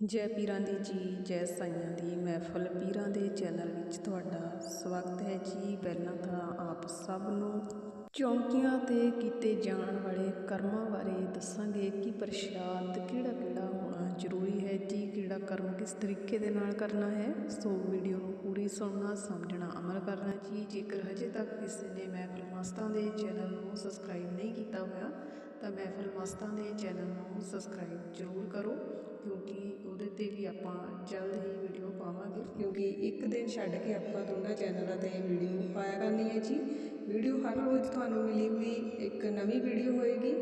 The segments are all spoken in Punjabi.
ਜੈ ਪੀਰਾਂ ਦੀ ਜੀ, ਜੈ ਸਾਈਆਂ ਦੀ ਮਹਿਫਲ। ਪੀਰਾਂ ਦੇ ਚੈਨਲ ਵਿੱਚ ਤੁਹਾਡਾ ਸਵਾਗਤ ਹੈ ਜੀ। ਪਹਿਲਾਂ ਤਾਂ ਆਪ ਸਭ ਨੂੰ ਚੌਂਕੀਆਂ ਤੇ ਕੀਤੇ ਜਾਣ ਵਾਲੇ ਕਰਮਾਂ ਬਾਰੇ ਦੱਸਾਂਗੇ ਕਿ ਪ੍ਰਸ਼ਾਦ ਕਿਹੜਾ ਕਿਹੜਾ ਹੋਣਾ ਜ਼ਰੂਰੀ ਹੈ ਜੀ, ਕਿਹੜਾ ਕਰਮ ਕਿਸ ਤਰੀਕੇ ਦੇ ਨਾਲ ਕਰਨਾ ਹੈ। ਸੋ ਵੀਡੀਓ ਨੂੰ ਪੂਰੀ ਸੁਣਨਾ, ਸਮਝਣਾ, ਅਮਲ ਕਰਨਾ ਜੀ। ਜੇਕਰ ਹਜੇ ਤੱਕ ਕਿਸੇ ਨੇ ਮਹਿਫਲ ਮਸਤਾਂ ਦੇ ਚੈਨਲ ਨੂੰ ਸਬਸਕ੍ਰਾਈਬ ਨਹੀਂ ਕੀਤਾ ਹੋਇਆ, ਤਾਂ ਮਹਿਫਲ ਮਸਤਾਂ ਦੇ ਚੈਨਲ ਨੂੰ ਸਬਸਕ੍ਰਾਈਬ ਜ਼ਰੂਰ ਕਰੋ। ਕਿਉਂਕਿ ਉਹਦੇ ਤੇ ਵੀ ਆਪਾਂ ਜਲਦ ਹੀ ਵੀਡੀਓ ਪਾਵਾਂਗੇ। ਕਿਉਂਕਿ ਇੱਕ ਦਿਨ ਛੱਡ ਕੇ ਆਪਾਂ ਦੋਨਾਂ ਚੈਨਲਾਂ ਤੇ ਵੀਡੀਓ ਪਾਇਆ ਕਰਨੀ ਹੈ ਜੀ। ਵੀਡੀਓ ਹਰ ਰੋਜ਼ ਤੁਹਾਨੂੰ ਮਿਲੀ ਹੋਈ ਇੱਕ ਨਵੀਂ ਵੀਡੀਓ ਹੋਏਗੀ।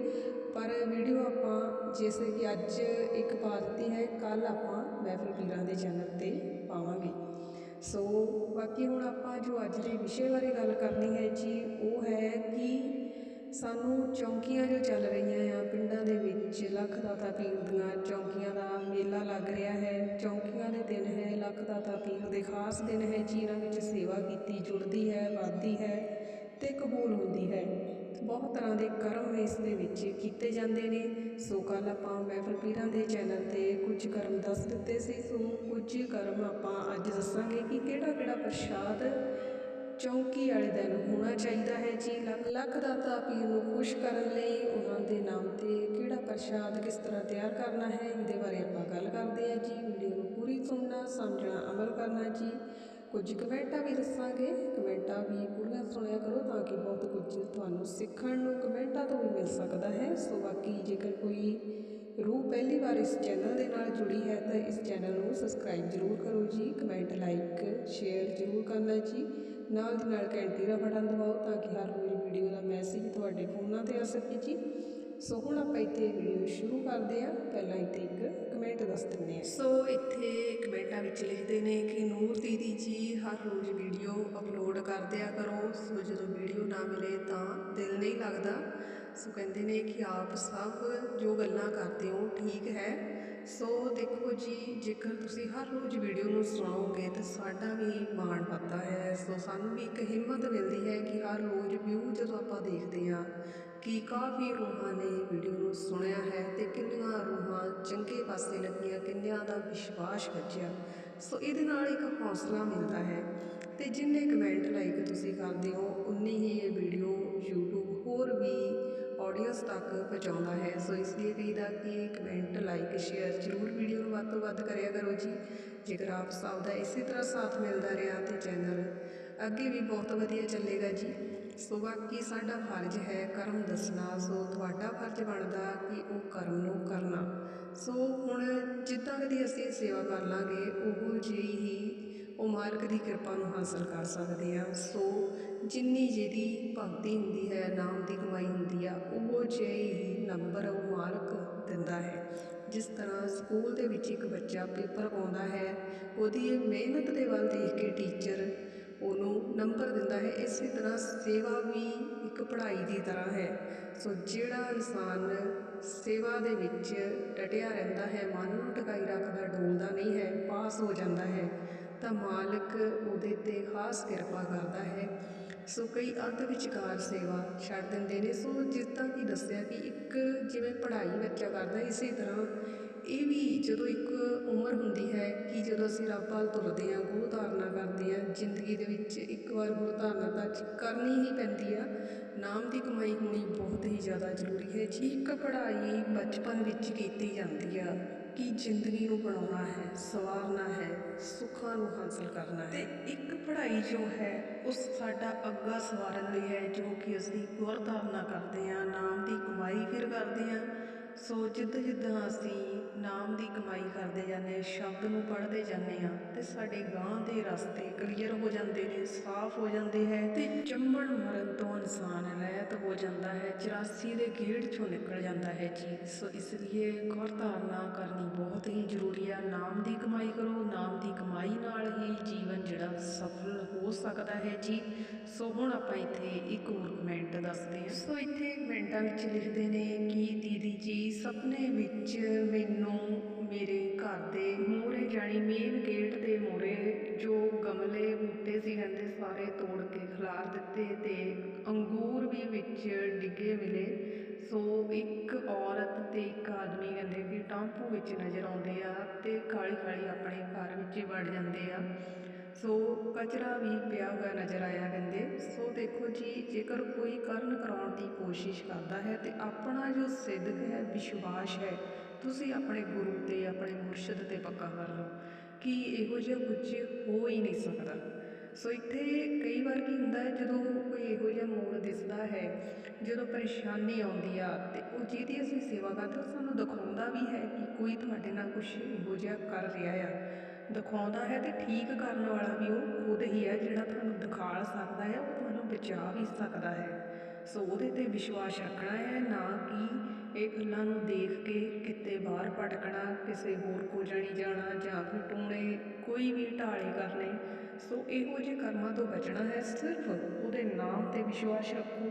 ਪਰ ਵੀਡੀਓ ਆਪਾਂ ਜਿਸ ਕਿ ਅੱਜ ਇੱਕ ਪਾ ਦਿੱਤੀ ਹੈ ਕੱਲ ਆਪਾਂ ਮਹਿਫਲ ਪੀਰਾਂ ਦੇ ਚੈਨਲ ਤੇ ਪਾਵਾਂਗੇ। ਸੋ ਬਾਕੀ ਹੁਣ ਆਪਾਂ ਜੋ ਅੱਜ ਦੇ ਵਿਸ਼ੇ ਬਾਰੇ ਗੱਲ ਕਰਨੀ ਹੈ ਜੀ, ਉਹ ਹੈ ਕਿ ਸਾਨੂੰ ਚੌਂਕੀਆਂ ਜੋ ਚੱਲ ਰਹੀਆਂ ਆ, ਪਿੰਡਾਂ ਦੇ ਵਿੱਚ ਲੱਖ ਦਾਤਾ ਪੀਰ ਦੀਆਂ ਚੌਂਕੀਆਂ ਦਾ ਮੇਲਾ ਲੱਗ ਰਿਹਾ ਹੈ। ਚੌਂਕੀਆਂ ਦੇ ਦਿਨ ਹੈ, ਲੱਖ ਦਾਤਾ ਪੀਰ ਦੇ ਖਾਸ ਦਿਨ ਹੈ ਜਿਹਨਾਂ ਵਿੱਚ ਸੇਵਾ ਕੀਤੀ, ਜੁੜਦੀ ਹੈ, ਵੱਧਦੀ ਹੈ ਤੇ ਕਬੂਲ ਹੁੰਦੀ ਹੈ। ਬਹੁਤ ਤਰ੍ਹਾਂ ਦੇ ਕਰਮ ਇਸ ਦੇ ਵਿੱਚ ਕੀਤੇ ਜਾਂਦੇ ਨੇ। ਸੋ ਕੱਲ ਆਪਾਂ ਮਹਿਫਲ ਪੀਰਾਂ ਦੇ ਚੈਨਲ ਤੇ ਕੁਝ ਕਰਮ ਦੱਸ ਦਿੱਤੇ ਸੀ। ਸੋ ਕੁਝ ਕਰਮ ਆਪਾਂ ਅੱਜ ਦੱਸਾਂਗੇ ਕਿ ਕਿਹੜਾ ਕਿਹੜਾ ਪ੍ਰਸ਼ਾਦ ਚੌਂਕੀ ਵਾਲੇ ਦਿਨ ਹੋਣਾ ਚਾਹੀਦਾ ਹੈ ਜੀ। ਲੱਖ ਲੱਖ ਦਾਤਾ ਪੀਰ ਨੂੰ ਖੁਸ਼ ਕਰਨ ਲਈ ਉਹਨਾਂ ਦੇ ਨਾਮ ਤੇ ਕਿਹੜਾ ਪ੍ਰਸ਼ਾਦ ਕਿਸ ਤਰ੍ਹਾਂ ਤਿਆਰ ਕਰਨਾ ਹੈ, ਇਹਦੇ ਬਾਰੇ ਆਪਾਂ ਗੱਲ ਕਰਦੇ ਹਾਂ ਜੀ। ਵੀਡੀਓ ਨੂੰ ਪੂਰੀ ਸੁਣਨਾ ਸਮਝਣਾ ਅਮਲ ਕਰਨਾ ਜੀ। ਕੁਝ ਕਮੈਂਟਾਂ ਵੀ ਦੱਸਾਂਗੇ। ਕਮੈਂਟਾਂ ਵੀ ਪੂਰੀਆਂ ਸੁਣਿਆ ਕਰੋ ਤਾਂ ਕਿ ਬਹੁਤ ਕੁਝ ਤੁਹਾਨੂੰ ਸਿੱਖਣ ਨੂੰ ਕਮੈਂਟਾਂ ਤੋਂ ਵੀ ਮਿਲ ਸਕਦਾ ਹੈ। ਸੋ ਬਾਕੀ ਜੇਕਰ ਕੋਈ ਰੂਹ ਪਹਿਲੀ ਵਾਰ ਇਸ ਚੈਨਲ ਦੇ ਨਾਲ ਜੁੜੀ ਹੈ ਤਾਂ ਇਸ ਚੈਨਲ ਨੂੰ ਸਬਸਕ੍ਰਾਈਬ ਜ਼ਰੂਰ ਕਰੋ ਜੀ। ਕਮੈਂਟ, ਲਾਈਕ, ਸ਼ੇਅਰ ਜ਼ਰੂਰ ਕਰਨਾ ਜੀ। ਨਾਲ ਦੀ ਨਾਲ ਘੰਟੀ ਦਾ ਬਟਨ ਦਬਾਓ ਤਾਂ ਕਿ ਹਰ ਰੋਜ਼ ਵੀਡੀਓ ਦਾ ਮੈਸੇਜ ਤੁਹਾਡੇ ਫੋਨਾਂ ਤੇ ਆ ਸਕੇ ਜੀ। ਸੋ ਹੁਣ ਆਪਾਂ ਇੱਥੇ ਵੀਡੀਓ ਸ਼ੁਰੂ ਕਰਦੇ ਹਾਂ। ਪਹਿਲਾਂ ਇੱਥੇ ਇੱਕ ਕਮੈਂਟ ਦੱਸ ਦਿੰਦੇ ਹਾਂ। ਸੋ ਇੱਥੇ ਕਮੈਂਟਾਂ ਵਿੱਚ ਲਿਖਦੇ ਨੇ ਕਿ ਨੂਰ ਦੀਦੀ ਜੀ ਹਰ ਰੋਜ਼ ਵੀਡੀਓ ਅਪਲੋਡ ਕਰਦਿਆ ਕਰੋ। ਸੋ ਜਦੋਂ ਵੀਡੀਓ ਨਾ ਮਿਲੇ ਤਾਂ ਦਿਲ ਨਹੀਂ ਲੱਗਦਾ। ਸੋ ਕਹਿੰਦੇ ਨੇ ਕਿ ਆਪ ਸਭ ਜੋ ਗੱਲਾਂ ਕਰਦੇ ਹੋ ਠੀਕ ਹੈ। ਸੋ ਦੇਖੋ ਜੀ, ਜੇਕਰ ਤੁਸੀਂ ਹਰ ਰੋਜ਼ ਵੀਡੀਓ ਨੂੰ ਸੁਣਾਓਗੇ ਤਾਂ ਸਾਡਾ ਵੀ ਮਾਣ ਵੱਧਦਾ ਹੈ। ਸੋ ਸਾਨੂੰ ਵੀ ਇੱਕ ਹਿੰਮਤ ਮਿਲਦੀ ਹੈ ਕਿ ਹਰ ਰੋਜ਼ ਵਿਊ ਜਦੋਂ ਆਪਾਂ ਦੇਖਦੇ ਹਾਂ ਕਿ ਕਾਫੀ ਰੂਹਾਂ ਨੇ ਵੀਡੀਓ ਨੂੰ ਸੁਣਿਆ ਹੈ ਤੇ ਕਿੰਨੀਆਂ ਰੂਹਾਂ ਚੰਗੇ ਪਾਸੇ ਲੱਗੀਆਂ, ਕਿੰਨਿਆਂ ਦਾ ਵਿਸ਼ਵਾਸ ਬਚਿਆ ਸੋ ਇਹਦੇ ਨਾਲ ਇੱਕ ਹੌਸਲਾ ਮਿਲਦਾ ਹੈ ਤੇ ਜਿੰਨੇ ਕਮੈਂਟ ਲਾਈਕ ਤੁਸੀਂ ਕਰਦੇ ਹੋ, ਉਨੀ ਹੀ ਇਹ ਵੀਡੀਓ YouTube ਹੋਰ ਵੀ ਆਡੀਅנס ਤੱਕ ਪਹੁੰਚਾਉਂਦਾ ਹੈ। ਸੋ ਇਸ ਲਈ ਕਹੀਦਾ ਕਿ ਕਮੈਂਟ ਲਾਈਕ ਸ਼ੇਅਰ ਜ਼ਰੂਰ ਵੀਡੀਓ ਨੂੰ ਵੱਧ ਤੋਂ ਵੱਧ ਕਰਿਆ ਕਰੋ ਜੀ। ਜੇਕਰ ਆਪ ਸਭ ਦਾ ਇਸੇ ਤਰ੍ਹਾਂ ਸਾਥ ਮਿਲਦਾ ਰਿਹਾ ਤੇ ਚੈਨਲ ਅੱਗੇ ਵੀ ਬਹੁਤ ਵਧੀਆ ਚੱਲੇਗਾ ਜੀ। ਸੋ ਬਾਕੀ ਸਾਡਾ ਫਰਜ਼ ਹੈ ਕਰਮ ਦੱਸਣਾ। ਸੋ ਤੁਹਾਡਾ ਫਰਜ਼ ਬਣਦਾ ਕਿ ਉਹ ਕਰਮ ਨੂੰ ਕਰਨਾ। ਸੋ ਹੁਣ ਜਿੱਦਾਂ ਕਦੀ ਅਸੀਂ ਸੇਵਾ ਕਰ ਲਾਂਗੇ, ਉਹ ਜਿਹੀ ਹੀ ਉਹ ਮਾਲਕ ਦੀ ਕਿਰਪਾ ਨੂੰ ਹਾਸਲ ਕਰ ਸਕਦੇ ਆ। ਸੋ ਜਿੰਨੀ ਜਿਹਦੀ ਭਗਤੀ ਹੁੰਦੀ ਹੈ, ਨਾਮ ਦੀ ਕਮਾਈ ਹੁੰਦੀ ਆ, ਉਹ ਜਿਹੀ ਹੀ ਨੰਬਰ ਉਹ ਮਾਲਕ ਦਿੰਦਾ ਹੈ। ਜਿਸ ਤਰ੍ਹਾਂ ਸਕੂਲ ਦੇ ਵਿੱਚ ਇੱਕ ਬੱਚਾ ਪੇਪਰ ਪਾਉਂਦਾ ਹੈ, ਉਹਦੀ ਇਹ ਮਿਹਨਤ ਦੇ ਵੱਲ ਦੇਖ ਕੇ ਟੀਚਰ ਉਹਨੂੰ ਨੰਬਰ ਦਿੰਦਾ ਹੈ। ਇਸੇ ਤਰ੍ਹਾਂ ਸੇਵਾ ਵੀ ਇੱਕ ਪੜ੍ਹਾਈ ਦੀ ਤਰ੍ਹਾਂ ਹੈ। ਸੋ ਜਿਹੜਾ ਇਨਸਾਨ ਸੇਵਾ ਦੇ ਵਿੱਚ ਡਟਿਆ ਰਹਿੰਦਾ ਹੈ, ਮਨ ਨੂੰ ਟਿਕਾਈ ਰੱਖਦਾ, ਡੋਲਦਾ ਨਹੀਂ ਹੈ, ਪਾਸ ਹੋ ਜਾਂਦਾ ਹੈ ਤਾਂ ਮਾਲਕ ਉਹਦੇ ਤੇ ਖਾਸ ਕਿਰਪਾ ਕਰਦਾ ਹੈ। ਸੋ ਕਈ ਅੰਤ ਵਿਚਕਾਰ ਸੇਵਾ ਛੱਡ ਦਿੰਦੇ ਨੇ। ਸੋ ਜਿਸ ਤਰ੍ਹਾਂ ਕਿ ਦੱਸਿਆ ਕਿ ਇੱਕ ਜਿਵੇਂ ਪੜ੍ਹਾਈ ਬੱਚਾ ਕਰਦਾ, ਇਸੇ ਤਰ੍ਹਾਂ ਇਹ ਵੀ ਜਦੋਂ ਇੱਕ ਉਮਰ ਹੁੰਦੀ ਹੈ ਕਿ ਜਦੋਂ ਅਸੀਂ ਰੱਬ ਵੱਲ ਤੁਰਦੇ ਹਾਂ, ਗੁਰੂ ਧਾਰਨਾ ਕਰਦੇ ਹਾਂ, ਜ਼ਿੰਦਗੀ ਦੇ ਵਿੱਚ ਇੱਕ ਵਾਰ ਗੁਰੂ ਧਾਰਨਾ ਤਾਂ ਕਰਨੀ ਹੀ ਪੈਂਦੀ ਆ। ਨਾਮ ਦੀ ਕਮਾਈ ਹੋਣੀ ਬਹੁਤ ਹੀ ਜ਼ਿਆਦਾ ਜ਼ਰੂਰੀ ਹੈ। ਜੀ ਇੱਕ ਪੜ੍ਹਾਈ ਬਚਪਨ ਵਿੱਚ ਕੀਤੀ ਜਾਂਦੀ ਆ। ਕਿ ਜ਼ਿੰਦਗੀ ਨੂੰ ਬਣਾਉਣਾ ਹੈ, ਸਵਾਰਨਾ ਹੈ, ਸੁੱਖਾਂ ਨੂੰ ਹਾਸਲ ਕਰਨਾ ਹੈ? ਤੇ ਇੱਕ ਪੜ੍ਹਾਈ ਜੋ ਹੈ, ਉਸ ਸਾਡਾ ਅੱਗਾ ਸਵਾਰਨ ਲਈ ਹੈ, ਜੋ ਕਿ ਅਸੀਂ ਗੁਰ ਕਰਦੇ ਹਾਂ, ਨਾਮ ਦੀ ਕਮਾਈ ਫਿਰ ਕਰਦੇ ਹਾਂ। ਸੋ ਜਿੱਦਾਂ ਜਿੱਦਾਂ ਅਸੀਂ ਨਾਮ ਦੀ ਕਮਾਈ ਕਰਦੇ ਜਾਂਦੇ ਸ਼ਬਦ ਨੂੰ ਪੜ੍ਹਦੇ ਜਾਂਦੇ ਹਾਂ ਤੇ ਸਾਡੇ ਗਾਂ ਦੇ ਰਸਤੇ ਕਲੀਅਰ ਹੋ ਜਾਂਦੇ ਨੇ, ਸਾਫ਼ ਹੋ ਜਾਂਦੇ ਹੈ ਤੇ ਜੰਮਣ ਮਰਨ ਤੋਂ ਇਨਸਾਨ ਰਹਿਤ ਹੋ ਜਾਂਦਾ ਹੈ 84 ਦੇ ਗੇੜ ਚੋਂ ਨਿਕਲ ਜਾਂਦਾ ਹੈ ਜੀ ਸੋ ਇਸ ਲਈ ਗੁਰ ਧਾਰਨਾ ਕਰਨੀ ਬਹੁਤ ਹੀ ਜ਼ਰੂਰੀ ਆ, ਨਾਮ ਦੀ ਕਮਾਈ ਕਰੋ, ਨਾਮ ਦੀ ਕਮਾਈ ਨਾਲ ਹੀ ਜੀਵਨ ਜਿਹੜਾ ਸਫਲ ਹੋ ਸਕਦਾ ਹੈ ਜੀ। ਸੋ ਹੁਣ ਆਪਾਂ ਇੱਥੇ ਇੱਕ ਹੋਰ ਕਮੈਂਟ ਦੱਸਦੇ ਹਾਂ। ਸੋ ਇੱਥੇ ਕਮੈਂਟਾਂ ਵਿੱਚ ਲਿਖਦੇ ਨੇ ਕਿ ਜੀ, ਸੁਪਨੇ ਵਿੱਚ ਮੈਨੂੰ ਮੇਰੇ ਘਰ ਦੇ ਮੂਹਰੇ ਜਾਣੀ ਮੇਨ ਗੇਟ ਦੇ ਮੂਹਰੇ ਜੋ ਗਮਲੇ ਬੂਟੇ ਸੀ ਕਹਿੰਦੇ ਸਾਰੇ ਤੋੜ ਕੇ ਖਿਲਾਰ ਦਿੱਤੇ ਤੇ ਅੰਗੂਰ ਵੀ ਵਿੱਚ ਡਿੱਗੇ ਮਿਲੇ। ਸੋ ਇੱਕ ਔਰਤ ਤੇ ਇੱਕ ਆਦਮੀ ਕਹਿੰਦੇ ਕਿ ਟਾਂਪੂ ਵਿੱਚ ਨਜ਼ਰ ਆਉਂਦੇ ਆ ਤੇ ਕਾਲੀ ਕਾਲੀ ਆਪਣੇ ਘਰ ਵਿੱਚ ਵੜ ਜਾਂਦੇ ਆ। ਸੋ ਕਚਰਾ ਵੀ ਪਿਆ ਹੋਇਆ ਨਜ਼ਰ ਆਇਆ ਕਹਿੰਦੇ। ਸੋ ਦੇਖੋ ਜੀ, ਜੇਕਰ ਕੋਈ ਕਰਨ ਕਰਾਉਣ ਦੀ ਕੋਸ਼ਿਸ਼ ਕਰਦਾ ਹੈ ਤੇ ਆਪਣਾ ਜੋ ਸਿੱਧਕ ਹੈ, ਵਿਸ਼ਵਾਸ ਹੈ, ਤੁਸੀਂ ਆਪਣੇ ਗੁਰੂ ਤੇ, ਆਪਣੇ ਮੁਰਸ਼ਿਦ ਤੇ ਪੱਕਾ ਕਰ ਲਓ ਕਿ ਇਹੋ ਜਿਹਾ ਕੁਝ ਹੋ ਹੀ ਨਹੀਂ ਸਕਦਾ। ਸੋ ਇੱਥੇ ਕਈ ਵਾਰ ਕੀ ਹੁੰਦਾ ਹੈ, ਜਦੋਂ ਕੋਈ ਇਹੋ ਜਿਹਾ ਮੋੜ ਦਿਸਦਾ ਹੈ, ਜਦੋਂ ਪਰੇਸ਼ਾਨੀ ਆਉਂਦੀ ਆ ਤੇ ਉਹ ਜਿਹਦੀ ਅਸੀਂ ਸੇਵਾ ਕਰਦੇ ਉਹ ਸਾਨੂੰ ਦਿਖਾਉਂਦਾ ਵੀ ਹੈ ਕਿ ਕੋਈ ਤੁਹਾਡੇ ਨਾਲ ਕੁਝ ਇਹੋ ਜਿਹਾ ਕਰ ਰਿਹਾ ਆ। ਦਿਖਾਉਂਦਾ ਹੈ ਤੇ ਠੀਕ ਕਰਨ ਵਾਲਾ ਵੀ ਉਹ ਖੁਦ ਹੀ ਹੈ, ਜਿਹੜਾ ਤੁਹਾਨੂੰ ਦਿਖਾ ਸਕਦਾ ਹੈ, ਉਹ ਤੁਹਾਨੂੰ ਬਚਾ ਵੀ ਸਕਦਾ ਹੈ। ਸੋ ਉਹਦੇ ਤੇ ਵਿਸ਼ਵਾਸ ਰੱਖਣਾ ਹੈ, ਨਾ ਕਿ ਇਹ ਗੱਲਾਂ ਨੂੰ ਦੇਖ ਕੇ ਕਿਤੇ ਬਾਹਰ ਭਟਕਣਾ, ਕਿਸੇ ਹੋਰ ਕੋ ਜਾਣੀ ਜਾਣਾ, ਜਾਂ ਫਿਰ ਟੂਣੇ ਕੋਈ ਵੀ ਢਾਲੇ ਕਰਨੇ। ਸੋ ਇਹੋ ਜਿਹੇ ਕਰਮਾਂ ਤੋਂ ਬਚਣਾ ਹੈ, ਸਿਰਫ ਉਹਦੇ ਨਾਮ ਤੇ ਵਿਸ਼ਵਾਸ ਰੱਖੋ।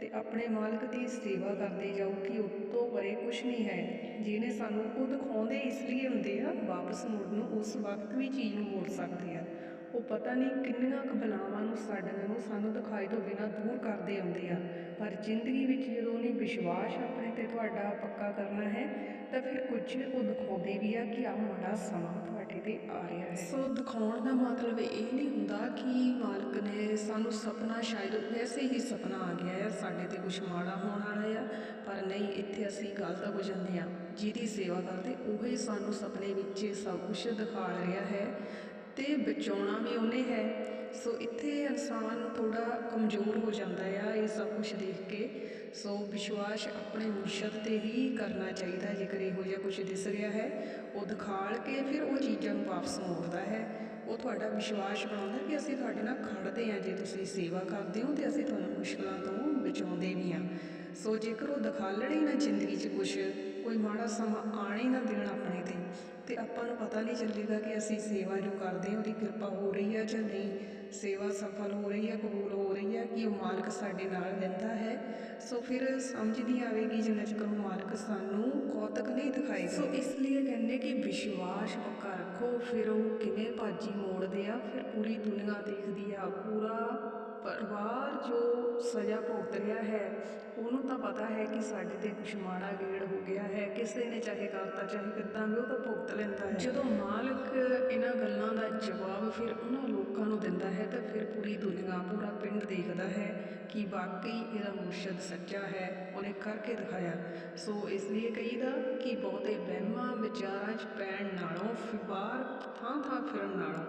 ਤੇ ਆਪਣੇ ਮਾਲਕ ਦੀ ਸੇਵਾ ਕਰਦੇ ਜਾਓ ਕਿ ਉਤੋਂ ਪਰੇ ਕੁਝ ਨਹੀਂ ਹੈ। ਜਿਹਨੇ ਸਾਨੂੰ ਉਹ ਦਿਖਾਉਂਦੇ ਇਸ ਲਈ ਹੁੰਦੇ ਆ, ਵਾਪਸ ਮੁੜਨ ਨੂੰ ਉਸ ਵਕਤ ਵੀ ਚੀਜ਼ ਨੂੰ ਮੋੜ ਸਕਦੇ ਆ। ਉਹ ਪਤਾ ਨਹੀਂ ਕਿੰਨੀਆਂ ਕੁ ਬਲਾਵਾਂ ਨੂੰ ਸਾਡੀਆਂ ਨੂੰ ਸਾਨੂੰ ਦਿਖਾਈ ਤੋਂ ਬਿਨਾਂ ਦੂਰ ਕਰਦੇ ਆਉਂਦੇ ਆ। ਪਰ ਜ਼ਿੰਦਗੀ ਵਿੱਚ ਜਦੋਂ ਉਹਨੇ ਵਿਸ਼ਵਾਸ ਆਪਣੇ ਤੇ ਤੁਹਾਡਾ ਪੱਕਾ ਕਰਨਾ ਹੈ, ਤਾਂ ਫਿਰ ਕੁਝ ਉਹ ਦਿਖਾਉਂਦੇ ਵੀ ਆ ਕਿ ਆ ਮਾੜਾ ਸਮਾਂ ਤੁਹਾਡੇ ਤੇ ਆ ਰਿਹਾ ਹੈ। ਸੋ ਦਿਖਾਉਣ ਦਾ ਮਤਲਬ ਇਹ ਨਹੀਂ ਹੁੰਦਾ ਕਿ ਮਾਲਕ ਨੇ ਸਾਨੂੰ ਸੁਪਨਾ, ਸ਼ਾਇਦ ਵੈਸੇ ਹੀ ਸੁਪਨਾ ਆ ਗਿਆ ਹੈ ਸਾਡੇ ਤੇ ਕੁਝ ਮਾੜਾ ਹੋਣ ਵਾਲਾ ਆ, ਪਰ ਨਹੀਂ, ਇੱਥੇ ਅਸੀਂ ਗੱਲ ਤਾਂ ਹੋ ਜਾਂਦੇ ਆ। ਜਿਹਦੀ ਸੇਵਾ ਕਰਦੇ, ਉਹੀ ਸਾਨੂੰ ਸੁਪਨੇ ਵਿੱਚ ਸਭ ਕੁਝ ਦਿਖਾ ਰਿਹਾ ਹੈ। ਤੇ ਬਚਾਉਣਾ ਵੀ ਉਹਨੇ ਹੈ। ਸੋ ਇੱਥੇ ਇਨਸਾਨ ਥੋੜਾ ਕਮਜ਼ੋਰ ਹੋ ਜਾਂਦਾ ਆ, ਇਹ ਸਭ ਕੁਝ ਦੇਖ ਕੇ। ਸੋ ਵਿਸ਼ਵਾਸ ਆਪਣੇ ਮੁਰਸ਼ਦ ਤੇ ਹੀ ਕਰਨਾ ਚਾਹੀਦਾ, ਜੇਕਰ ਇਹੋ ਜਿਹਾ ਕੁਝ ਦਿਸ ਰਿਹਾ ਹੈ। ਉਹ ਦਿਖਾਲ ਕੇ ਫਿਰ ਉਹ ਚੀਜ਼ਾਂ ਨੂੰ ਵਾਪਸ ਮੋੜਦਾ ਹੈ। ਉਹ ਤੁਹਾਡਾ ਵਿਸ਼ਵਾਸ ਬਣਾਉਂਦਾ ਕਿ ਅਸੀਂ ਤੁਹਾਡੇ ਨਾਲ ਖੜਦੇ ਹਾਂ। ਜੇ ਤੁਸੀਂ ਸੇਵਾ ਕਰਦੇ ਹੋ ਤੇ ਅਸੀਂ ਤੁਹਾਨੂੰ ਮੁਸ਼ਕਲਾਂ ਤੋਂ ਬਚਾਉਂਦੇ ਵੀ ਹਾਂ। ਸੋ ਜੇਕਰ ਉਹ ਦਿਖਾਲਣੇ ਨਾ ਜ਼ਿੰਦਗੀ 'ਚ ਕੁਝ ਕੋਈ ਮਾੜਾ ਸਮਾਂ ਆਣ ਹੀ ਨਾ ਦੇਣ ਆਪਣੇ ਤੇ। ਤੇ ਆਪਾਂ ਨੂੰ ਪਤਾ ਨਹੀਂ ਚੱਲੇਗਾ ਕਿ ਅਸੀਂ ਸੇਵਾ ਜੋ ਕਰਦੇ ਹਾਂ, ਉਹਦੀ ਕਿਰਪਾ ਹੋ ਰਹੀ ਹੈ ਜਾਂ ਨਹੀਂ। ਸੇਵਾ ਸਫਲ ਹੋ ਰਹੀ ਹੈ ਕਬੂਲ ਹੋ ਰਹੀ ਹੈ ਕਿ ਉਹ ਮਾਲਕ ਸਾਡੇ ਨਾਲ ਦਿੰਦਾ ਹੈ। ਸੋ ਫਿਰ ਸਮਝ ਨਹੀਂ ਆਵੇਗੀ ਜਿੰਨਾ ਚਿਰ ਉਹ ਮਾਲਕ ਸਾਨੂੰ ਕੌਤਕ ਨਹੀਂ ਦਿਖਾਏਗਾ। ਸੋ ਇਸ ਲਈ ਕਹਿੰਦੇ ਕਿ ਵਿਸ਼ਵਾਸ ਪੱਕਾ ਰੱਖੋ, ਫਿਰ ਉਹ ਕਿਵੇਂ ਭਾਜੀ ਮੋੜਦੇ ਆ, ਫਿਰ ਪੂਰੀ ਦੁਨੀਆ ਦੇਖਦੀ ਆ, ਪੂਰਾ ਪਰਿਵਾਰ ਜੋ ਸਜ਼ਾ ਭੁਗਤ ਰਿਹਾ ਹੈ, ਉਹਨੂੰ ਤਾਂ ਪਤਾ ਹੈ ਕਿ ਸਾਡੇ ਤੇ ਕੁਛ ਮਾੜਾ ਗੇੜ ਹੋ ਗਿਆ ਹੈ। ਕਿਸੇ ਨੇ ਚਾਹੇ ਕਰਤਾ, ਚਾਹੇ ਕਿੱਦਾਂ ਵੀ, ਉਹ ਤਾਂ ਭੁਗਤ ਲੈਂਦਾ ਹੈ। ਜਦੋਂ ਮਾਲਕ ਇਹਨਾਂ ਗੱਲਾਂ ਦਾ ਜਵਾਬ ਫਿਰ ਉਹਨਾਂ ਲੋਕਾਂ ਨੂੰ ਦਿੰਦਾ ਹੈ, ਤਾਂ ਫਿਰ ਪੂਰੀ ਦੁਨੀਆ, ਪੂਰਾ ਪਿੰਡ ਦੇਖਦਾ ਹੈ ਕਿ ਵਾਕਈ ਇਹਦਾ ਮੁਰਸ਼ਦ ਸੱਚਾ ਹੈ। ਉਹਨੇ ਕਰਕੇ ਦਿਖਾਇਆ। ਸੋ ਇਸ ਲਈ ਕਹੀਦਾ ਕਿ ਬਹੁਤੇ ਵਹਿਮਾਂ ਵਿਚਾਰਾਂ 'ਚ ਪੈਣ ਨਾਲੋਂ ਫਿਰ ਬਾਹਰ ਥਾਂ ਥਾਂ ਫਿਰਨ ਨਾਲੋਂ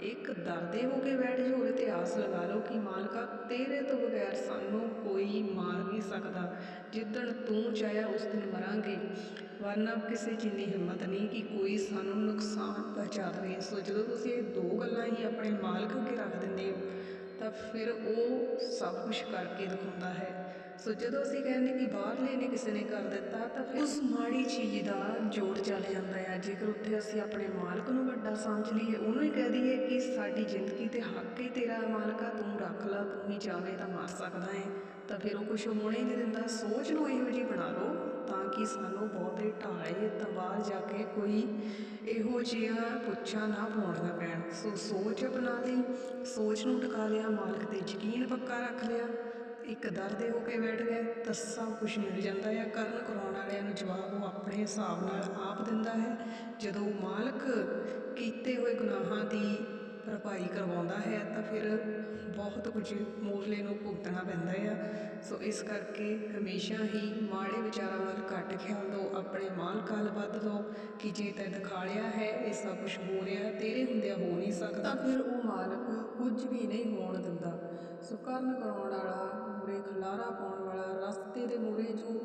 ਇੱਕ ਦਰਦੇ ਹੋ ਕੇ ਬੈਠ ਜਾਓ ਉਹਦੇ ਤੇ ਆਸ ਲਗਾ ਲਓ ਕਿ ਮਾਲਕਾ ਤੇਰੇ ਤੋਂ ਬਗੈਰ ਸਾਨੂੰ ਕੋਈ ਮਾਰ ਨਹੀਂ ਸਕਦਾ। ਜਿੱਦਣ ਤੂੰ ਚਾਹਿਆ ਉਸ ਦਿਨ ਮਰਾਂਗੇ। ਵਰਨਾ ਕਿਸੇ ਚ ਇੰਨੀ ਹਿੰਮਤ ਨਹੀਂ ਕਿ ਕੋਈ ਸਾਨੂੰ ਨੁਕਸਾਨ ਪਹੁੰਚਾ ਦੇਵੇ ਸੋ ਜਦੋਂ ਤੁਸੀਂ ਇਹ ਦੋ ਗੱਲਾਂ ਹੀ ਆਪਣੇ ਮਾਲਕ ਅੱਗੇ ਰੱਖ ਦਿੰਦੇ ਹੋ, ਤਾਂ ਫਿਰ ਉਹ ਸਭ ਕੁਝ ਕਰਕੇ ਦਿਖਾਉਂਦਾ ਹੈ। ਸੋ ਜਦੋਂ ਅਸੀਂ ਕਹਿੰਦੇ ਕਿ ਬਾਹਰਲੇ ਨੇ ਕਿਸੇ ਨੇ ਕਰ ਦਿੱਤਾ, ਤਾਂ ਫਿਰ ਉਸ ਮਾੜੀ ਚੀਜ਼ ਦਾ ਜੋੜ ਚੱਲ ਜਾਂਦਾ ਹੈ। ਜੇਕਰ ਉੱਥੇ ਅਸੀਂ ਆਪਣੇ ਮਾਲਕ ਨੂੰ ਵੱਡਾ ਸਮਝ ਲਈਏ, ਉਹਨੂੰ ਹੀ ਕਹਿ ਦਈਏ ਕਿ ਸਾਡੀ ਜ਼ਿੰਦਗੀ ਤੇ ਹੱਕ ਹੀ ਤੇਰਾ ਮਾਲਕਾ ਤੂੰ ਰੱਖ ਲਾ, ਤੂੰ ਹੀ ਚਾਹਵੇਂ ਤਾਂ ਮਾਰ ਸਕਦਾ ਹੈ ਤਾਂ ਫਿਰ ਉਹ ਕੁਝ ਹੋਣੇ ਹੀ ਨਹੀਂ ਦਿੰਦਾ। ਸੋਚ ਨੂੰ ਇਹੋ ਜਿਹੀ ਬਣਾ ਲਓ ਤਾਂ ਕਿ ਸਾਨੂੰ ਬਹੁਤੇ ਢਾਲੇ ਤਾਂ ਬਾਹਰ ਜਾ ਕੇ ਕੋਈ ਇਹੋ ਜਿਹਾ ਪੁੱਛਾਂ ਨਾ ਪਾਉਣੀਆਂ ਪੈਣ। ਸੋ ਸੋਚ ਅਪਣਾ ਲਈ। ਸੋਚ ਨੂੰ ਟਿਕਾ ਲਿਆ, ਮਾਲਕ ਤੇ ਯਕੀਨ ਪੱਕਾ ਰੱਖ ਲਿਆ। ਇੱਕ ਦਰ ਦੇ ਹੋ ਕੇ ਬੈਠ ਗਏ ਤਾਂ ਸਭ ਕੁਝ ਮਿਲ ਜਾਂਦਾ ਹੈ ਕਰਨ ਕਰਾਉਣ ਵਾਲਿਆਂ ਨੂੰ ਜਵਾਬ ਉਹ ਆਪਣੇ ਹਿਸਾਬ ਨਾਲ ਆਪ ਦਿੰਦਾ ਹੈ। ਜਦੋਂ ਉਹ ਮਾਲਕ ਕੀਤੇ ਹੋਏ ਗੁਨਾਹਾਂ ਦੀ ਭਰਪਾਈ ਕਰਵਾਉਂਦਾ ਹੈ ਤਾਂ ਫਿਰ ਬਹੁਤ ਕੁਝ ਮੂਰਲੇ ਨੂੰ ਭੁਗਤਣਾ ਪੈਂਦਾ ਆ। ਸੋ ਇਸ ਕਰਕੇ ਹਮੇਸ਼ਾ ਹੀ ਮਾੜੇ ਵਿਚਾਰਾਂ ਵੱਲ ਘੱਟ ਖਿਆਲ ਦਿਓ ਆਪਣੇ ਮਾਲ ਵੱਲ ਵੱਧ ਦਿਓ ਕਿ ਜੇ ਤੈਂ ਦਿਖਾਲਿਆ ਹੈ, ਇਹ ਸਭ ਕੁਝ ਹੋ ਰਿਹਾ, ਤੇਰੇ ਹੁੰਦਿਆਂ ਹੋ ਨਹੀਂ ਸਕਦਾ। ਫਿਰ ਉਹ ਮਾਲਕ ਕੁਝ ਵੀ ਨਹੀਂ ਹੋਣ ਦਿੰਦਾ। ਸੋ ਕਰਨ ਕਰਾਉਣ ਵਾਲਾ ਮੂਰੇ ਖਲਾਰਾ ਪਾਉਣ ਵਾਲਾ, ਰਸਤੇ ਦੇ ਮੂਰੇ ਜੋ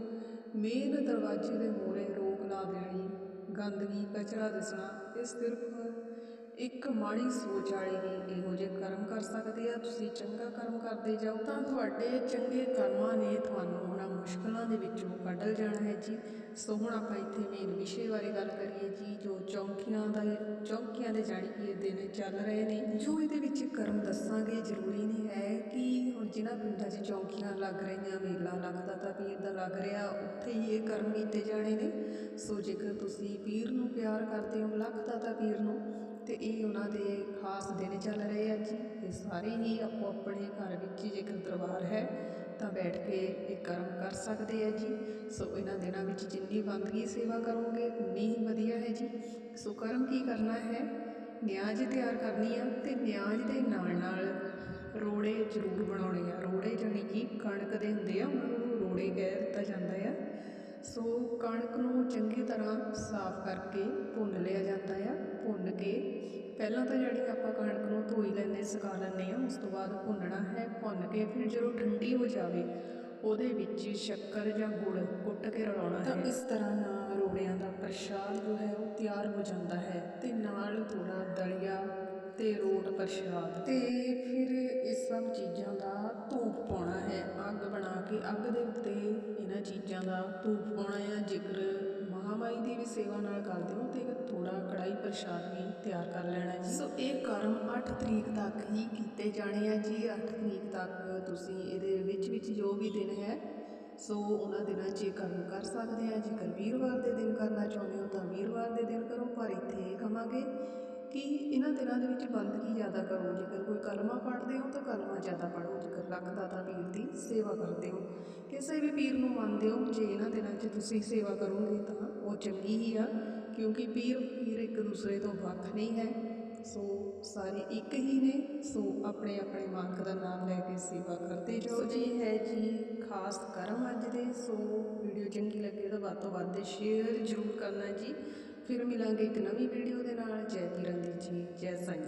ਮੇਨ ਦਰਵਾਜ਼ੇ ਦੇ ਮੂਰੇ ਰੋਕ ਲਾ ਦੇਣੀ, ਗੰਦਗੀ, ਕਚਰਾ ਦਿਸਣਾ, ਇਹ ਸਿਰਫ ਇੱਕ ਮਾੜੀ ਸੋਚ ਵਾਲੇ ਵੀ ਇਹੋ ਜਿਹੇ ਕਰਮ ਕਰ ਸਕਦੇ ਆ। ਤੁਸੀਂ ਚੰਗਾ ਕਰਮ ਕਰਦੇ ਜਾਓ ਤਾਂ ਤੁਹਾਡੇ ਚੰਗੇ ਕਰਮਾਂ ਨੇ ਤੁਹਾਨੂੰ ਉਹਨਾਂ ਮੁਸ਼ਕਲਾਂ ਦੇ ਵਿੱਚੋਂ ਕੱਢ ਜਾਣਾ ਹੈ ਜੀ। ਸੋ ਹੁਣ ਆਪਾਂ ਇੱਥੇ ਮੇਨ ਵਿਸ਼ੇ ਬਾਰੇ ਗੱਲ ਕਰੀਏ ਜੀ, ਜੋ ਚੌਂਕੀਆਂ ਦਾ ਚੌਂਕੀਆਂ ਦੇ ਜਾਣੀ ਕਿ ਇਹ ਦਿਨ ਚੱਲ ਰਹੇ ਨੇ। ਜੋ ਇਹਦੇ ਵਿੱਚ ਕਰਮ ਦੱਸਾਂਗੇ ਜ਼ਰੂਰੀ ਨਹੀਂ ਹੈ ਕਿ ਹੁਣ ਜਿਨ੍ਹਾਂ ਪਿੰਡਾਂ 'ਚ ਚੌਂਕੀਆਂ ਲੱਗ ਰਹੀਆਂ, ਮੇਲਾ ਲੱਗਦਾ ਤਾਂ ਪੀਰ ਦਾ ਲੱਗ ਰਿਹਾ, ਉੱਥੇ ਹੀ ਇਹ ਕਰਮ ਕੀਤੇ ਜਾਣੇ ਨੇ। ਸੋ ਜੇਕਰ ਤੁਸੀਂ ਪੀਰ ਨੂੰ ਪਿਆਰ ਕਰਦੇ ਹੋ ਲੱਖ ਦਾਤਾ ਪੀਰ ਨੂੰ। ਅਤੇ ਇਹ ਉਹਨਾਂ ਦੇ ਖਾਸ ਦਿਨ ਚੱਲ ਰਹੇ ਆ ਜੀ। ਇਹ ਸਾਰੇ ਹੀ ਆਪੋ ਆਪਣੇ ਘਰ ਵਿੱਚ ਜੇਕਰ ਦਰਬਾਰ ਹੈ, ਤਾਂ ਬੈਠ ਕੇ ਇਹ ਕਰਮ ਕਰ ਸਕਦੇ ਆ ਜੀ। ਸੋ ਇਹਨਾਂ ਦਿਨਾਂ ਵਿੱਚ ਜਿੰਨੀ ਬੰਦਗੀ ਸੇਵਾ ਕਰੋਗੇ, ਉਨੀ ਹੀ ਵਧੀਆ ਹੈ ਜੀ। ਸੋ ਕਰਮ ਕੀ ਕਰਨਾ ਹੈ? ਨਿਆਜ਼ ਤਿਆਰ ਕਰਨੀ ਆ ਤੇ ਨਿਆਜ਼ ਦੇ ਨਾਲ ਨਾਲ ਰੋੜੇ ਜ਼ਰੂਰ ਬਣਾਉਣੇ ਆ। ਰੋੜੇ ਜਾਣੀ ਕਿ ਕਣਕ ਦੇ ਹੁੰਦੇ ਆ, ਉਹਨਾਂ ਨੂੰ ਰੋੜੇ ਕਹਿ ਦਿੱਤਾ ਜਾਂਦਾ ਆ। ਸੋ ਕਣਕ ਨੂੰ ਚੰਗੀ ਤਰ੍ਹਾਂ ਸਾਫ਼ ਕਰਕੇ ਭੁੰਨ ਲਿਆ ਜਾਂਦਾ ਆ ਭੁੰਨ ਕੇ ਪਹਿਲਾਂ ਤਾਂ ਜਿਹੜੀ ਆਪਾਂ ਕਣਕ ਨੂੰ ਧੋਈ ਲੈਂਦੇ ਸੁਕਾ ਲੈਂਦੇ ਆ ਉਸ ਤੋਂ ਬਾਅਦ ਭੁੰਨਣਾ ਹੈ ਭੁੰਨ ਕੇ ਫਿਰ ਜਦੋਂ ਠੰਡੀ ਹੋ ਜਾਵੇ ਉਹਦੇ ਵਿੱਚ ਸ਼ੱਕਰ ਜਾਂ ਗੁੜ ਕੁੱਟ ਕੇ ਰਲਾਉਣਾ ਹੈ। ਤਾਂ ਇਸ ਤਰ੍ਹਾਂ ਨਾਲ ਰੋੜਿਆਂ ਦਾ ਪ੍ਰਸ਼ਾਦ ਜੋ ਹੈ ਉਹ ਤਿਆਰ ਹੋ ਜਾਂਦਾ ਹੈ ਤੇ ਨਾਲ ਥੋੜਾ ਦਲੀਆ ਤੇ ਰੋਟ ਪ੍ਰਸ਼ਾਦ। ਤੇ ਫਿਰ ਇਸ ਸਭ ਚੀਜ਼ਾਂ ਦਾ ਧੂਪ ਪਾਉਣਾ ਹੈ। ਅੱਗ ਬਣਾ ਕੇ ਅੱਗ ਦੇ ਉੱਤੇ ਇਹਨਾਂ ਚੀਜ਼ਾਂ ਦਾ ਧੂਪ ਪਾਉਣਾ ਹੈ। ਜੇਕਰ ਮਹਾਮਾਈ ਦੀ ਵੀ ਸੇਵਾ ਨਾਲ ਕਰਦੇ ਹੋ ਤੇ ਥੋੜਾ ਕੜਾਈ ਪ੍ਰਸ਼ਾਦ ਵੀ ਤਿਆਰ ਕਰ ਲੈਣਾ ਜੀ। ਸੋ ਇਹ ਕਰਮ 8 ਤਰੀਕ ਤੱਕ ਹੀ ਕੀਤੇ ਜਾਣੇ ਆ ਜੀ। 8 ਤਰੀਕ ਤੱਕ ਤੁਸੀਂ ਇਹਦੇ ਵਿੱਚ ਵਿੱਚ ਜੋ ਵੀ ਦਿਨ ਹੈ ਸੋ ਉਹਨਾਂ ਦਿਨਾਂ 'ਚ ਇਹ ਕਰਮ ਕਰ ਸਕਦੇ ਆ। ਜੇਕਰ ਵੀਰਵਾਰ ਦੇ ਦਿਨ ਕਰਨਾ ਚਾਹੁੰਦੇ ਹੋ ਤਾਂ ਵੀਰਵਾਰ ਦੇ ਦਿਨ ਕਰੋ। ਪਰ ਇੱਥੇ ਕਹਾਂਗੇ ਕਿ ਇਹਨਾਂ ਦਿਨਾਂ ਦੇ ਵਿੱਚ ਬੰਦਗੀ ਜ਼ਿਆਦਾ ਕਰੋ। ਜੇਕਰ ਕੋਈ ਕਲਮਾ ਪੜ੍ਹਦੇ ਹੋ ਤਾਂ ਕਲਮਾ ਜ਼ਿਆਦਾ ਪੜ੍ਹੋ। ਜੇਕਰ ਲੱਖ ਦਾਤਾ ਪੀਰ ਦੀ ਸੇਵਾ ਕਰਦੇ ਹੋ, ਕਿਸੇ ਵੀ ਪੀਰ ਨੂੰ ਮੰਨਦੇ ਹੋ, ਜੇ ਇਹਨਾਂ ਦਿਨਾਂ 'ਚ ਤੁਸੀਂ ਸੇਵਾ ਕਰੋਗੇ ਤਾਂ ਉਹ ਚੰਗੀ ਹੀ ਆ, ਕਿਉਂਕਿ ਪੀਰ ਪੀਰ ਇੱਕ ਦੂਸਰੇ ਤੋਂ ਵੱਖ ਨਹੀਂ ਹੈ। ਸੋ ਸਾਰੇ ਇੱਕ ਹੀ ਨੇ। ਸੋ ਆਪਣੇ ਆਪਣੇ ਮਾਲਕ ਦਾ ਨਾਮ ਲੈ ਕੇ ਸੇਵਾ ਕਰਦੇ ਜੋ ਜੀ ਹੈ ਜੀ, ਖਾਸ ਕਰਮ ਅੱਜ ਦੇ। ਸੋ ਵੀਡੀਓ ਚੰਗੀ ਲੱਗੇ ਤਾਂ ਵੱਧ ਤੋਂ ਵੱਧ ਸ਼ੇਅਰ ਜ਼ਰੂਰ ਕਰਨਾ ਜੀ। ਫਿਰ ਮਿਲਾਂਗੇ ਇੱਕ ਨਵੀਂ ਵੀਡੀਓ ਦੇ ਨਾਲ। ਜੈ ਵੀਰਨ ਦੀ ਜੀ ਜੈ ਸਾਈਂ।